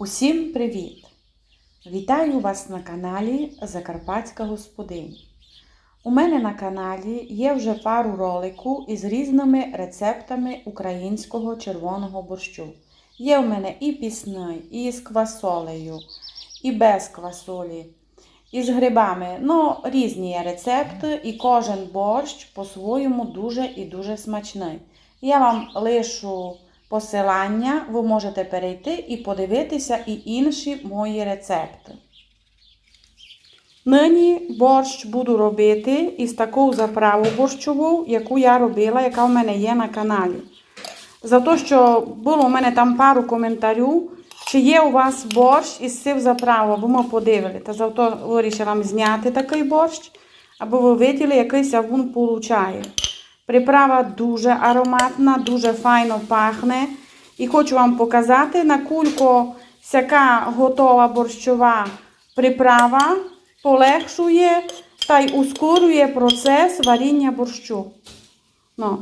Усім привіт! Вітаю вас на каналі Закарпатська господиня. У мене на каналі є вже пару ролику із різними рецептами українського червоного борщу. Є у мене і пісний, і з квасолею, і без квасолі, і з грибами. Ну, різні є рецепти, і кожен борщ по-своєму дуже і дуже смачний. Я вам лишу посилання, ви можете перейти і подивитися і інші мої рецепти. Нині борщ буду робити із такою заправою борщову, яку я робила, яка в мене є на каналі. За те, що було у мене там пару коментарів, чи є у вас борщ із цим заправою, бо ми подивили. Та зато вирішила зняти такий борщ, аби ви виділи, який він получає. Приправа дуже ароматна, дуже файно пахне. І хочу вам показати, на кулько всяка готова борщова приправа полегшує та й ускорює процес варіння борщу. Ну,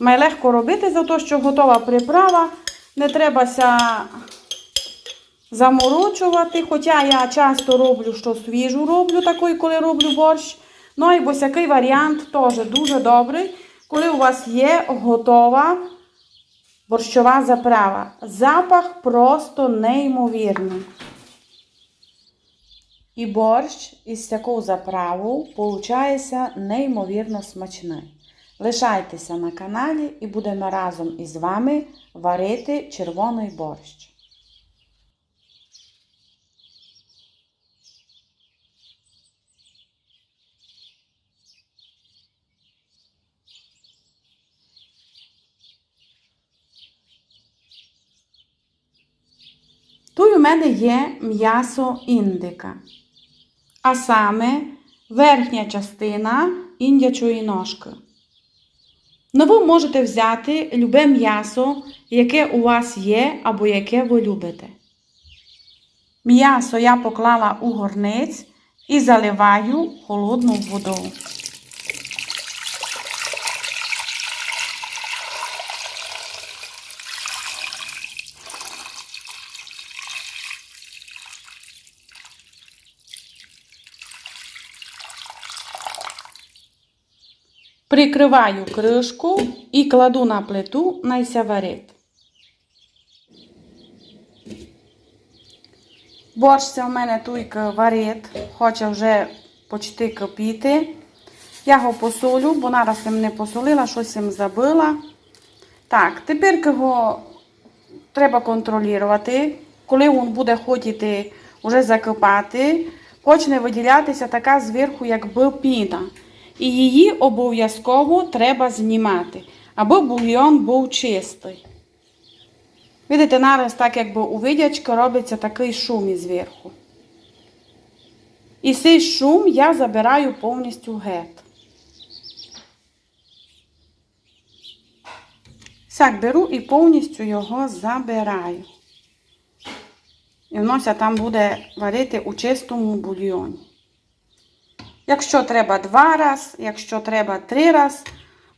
має легко робити, за те, що готова приправа, не требася заморочувати. Хоча я часто роблю, що свіжу роблю, такою, коли роблю борщ. Ну і босякий варіант теж дуже добрий, коли у вас є готова борщова заправа. Запах просто неймовірний. І борщ із такою заправою получається неймовірно смачний. Лишайтеся на каналі і будемо разом із вами варити червоний борщ. Мене є м'ясо індика, а саме верхня частина індячої ножки. Ну, ви можете взяти любе м'ясо, яке у вас є або яке ви любите. М'ясо я поклала у горниць і заливаю холодною водою. Прикриваю кришку і кладу на плиту найся варить. Борщ у мене туйка варить, хоче вже почти кипіти. Я його посолю, бо нараз я не посолила, щось їм забила. Так, тепер його треба контролювати. Коли він буде хотіти вже закипати, почне виділятися така зверху, якби піна. І її обов'язково треба знімати, аби бульйон був чистий. Видите, нараз так, якби у видячки робиться такий шум зверху. І цей шум я забираю повністю геть. Так, беру і повністю його забираю. І воно там буде варити у чистому бульйоні. Якщо треба два раз, якщо треба три раз,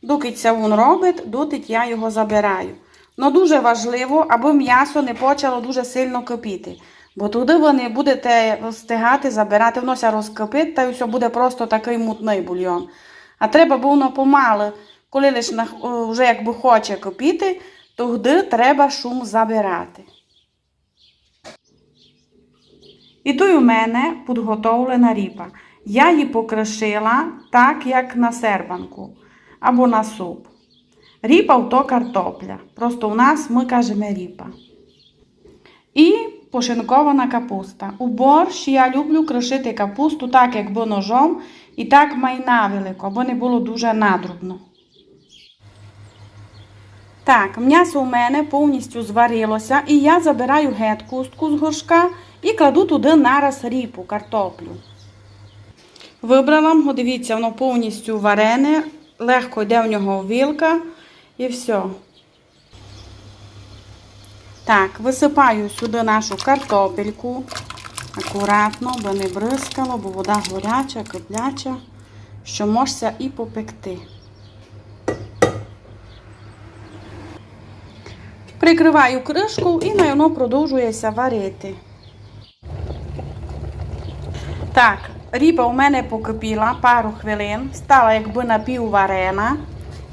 доки це він робить, доти я його забираю. Но дуже важливо, аби м'ясо не почало дуже сильно кипіти. Бо туди ви не будете встигати забирати, воно ся розкипить, та все буде просто такий мутний бульйон. А треба було воно помало, коли лиш вже якби хоче кипіти, тоді треба шум забирати. І тут у мене підготовлена ріпа. Я її покришила так, як на сербанку або на суп. Ріпа то картопля. Просто у нас ми кажемо ріпа. І пошинкована капуста. У борщ я люблю кришити капусту так, якби ножом, і так майна велико, аби не було дуже надрубно. Так, м'ясо у мене повністю зварилося, і я забираю геть з горшка і кладу туди нараз ріпу, картоплю. Вибрала, дивіться, воно повністю варене, легко йде в нього вілка і все. Так, висипаю сюди нашу картопельку. Акуратно, бо не бризкало, бо вода горяча, кипляча, що можеться і попекти. Прикриваю кришку і на воно продовжується варити. Так, ріпа у мене покипіла пару хвилин, стала якби напівварена.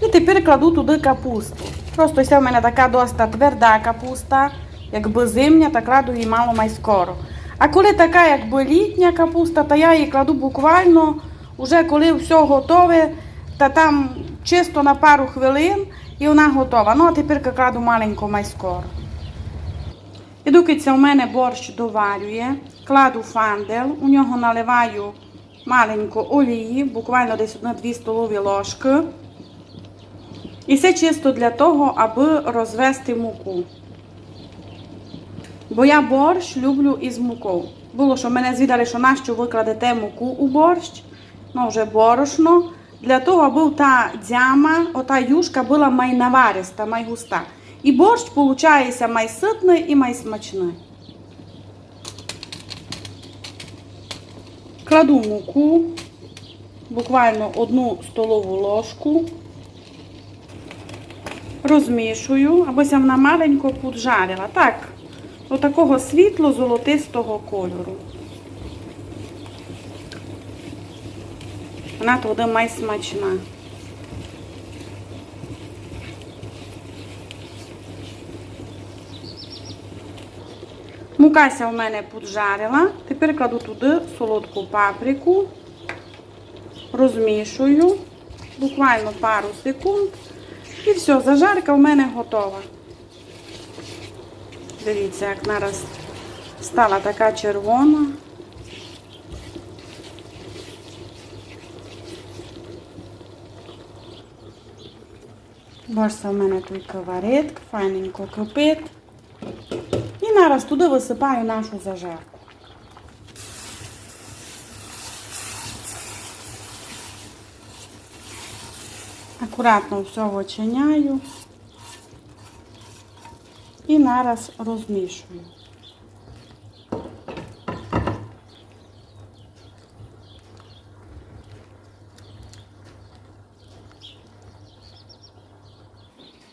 І тепер кладу туди капусту. Просто це в мене така доста тверда капуста, якби зимня, та кладу її мало май скоро. А коли така, якби літня капуста, то я її кладу буквально, уже коли все готове, та там чисто на пару хвилин і вона готова. Ну, а тепер кладу маленько май скоро. І доки це у мене борщ доварює, кладу фандел, у нього наливаю маленько олії, буквально десь на 2 столові ложки. І це чисто для того, аби розвести муку. Бо я борщ люблю із мукою. Було, що мене звідали, що нащо ви кладете муку у борщ, ну вже борошно, для того, аби та дзяма, ота юшка була май навариста, май густа. І борщ виходить май ситний і май смачний. Кладу муку, буквально одну столову ложку. Розмішую, аби вона маленько поджарила. Так, до такого світло-золотистого кольору. Вона туди май смачна. Мукася у мене поджарила. Тепер кладу туди солодку паприку, розмішую буквально пару секунд. І все, зажарка в мене готова. Дивіться, як нараз стала така червона. Борса в мене тут варить, файненько кипить. І нараз туди висипаю нашу зажарку. Акуратно все вичиняю і нараз розмішую.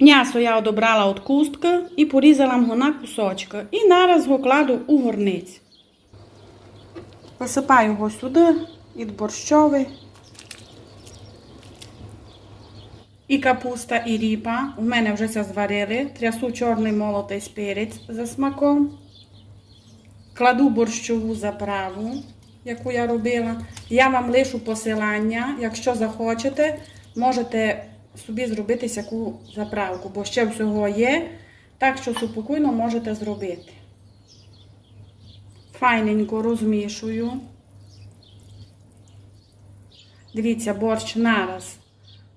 М'ясо я одобрала від кустки і порізала його на кусочки. І нараз його кладу у горниць. Висипаю його сюди, від борщовий. І капуста, і ріпа. У мене вже це зварили. Трясу чорний молотий перець за смаком. Кладу борщову заправу, яку я робила. Я вам лишу посилання. Якщо захочете, можете собі зробити яку заправку, бо ще всього є. Так що спокійно можете зробити. Файненько розмішую. Дивіться, борщ нараз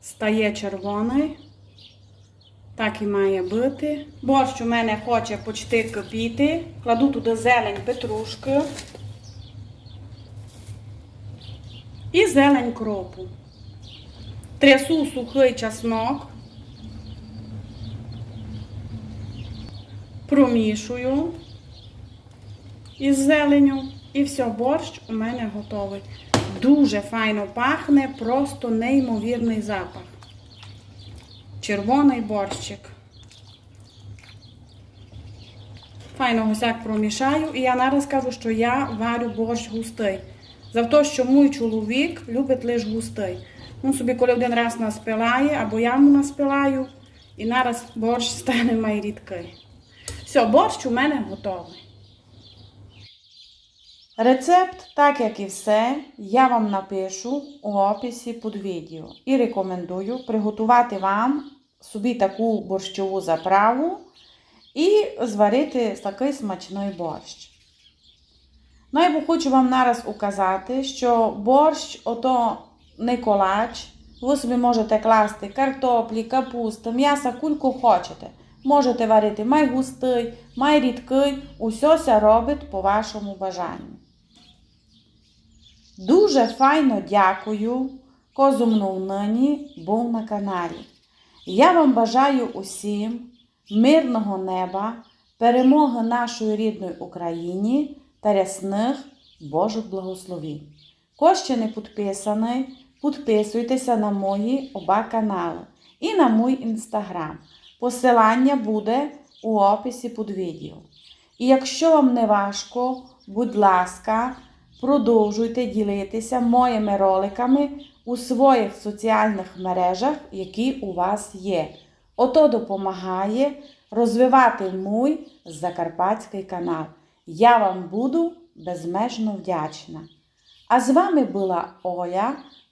стає червоний. Так і має бути. Борщ у мене хоче почти кипіти. Кладу туди зелень петрушки і зелень кропу. Трясу сухий чеснок. Промішую із зеленю. І все, борщ у мене готовий. Дуже файно пахне, просто неймовірний запах. Червоний борщик. Файно гусяк промішаю. І я нараз кажу, що я варю борщ густий. За те, що мій чоловік любить лише густий. Він собі, коли один раз наспилає, або я йому наспилаю, і нараз борщ стане май рідкий. Все, борщ у мене готовий. Рецепт, так як і все, я вам напишу у описі під відео. І рекомендую приготувати вам собі таку борщову заправу і зварити такий смачний борщ. Ну, я хочу вам нараз указати, що борщ ото не колач. Ви собі можете класти картоплі, капусту, м'ясо, кульку хочете. Можете варити май густий, май рідкий, усе ся робить по вашому бажанню. Дуже файно дякую, козумну нині був на каналі. Я вам бажаю усім мирного неба, перемоги нашої рідної Україні та рясних Божих благословень. Хто ще не підписаний, підписуйтеся на мої оба канали і на мій інстаграм. Посилання буде у описі під відео. І якщо вам не важко, будь ласка, продовжуйте ділитися моїми роликами у своїх соціальних мережах, які у вас є. Ото допомагає розвивати мій Закарпатський канал. Я вам буду безмежно вдячна. А з вами була Оля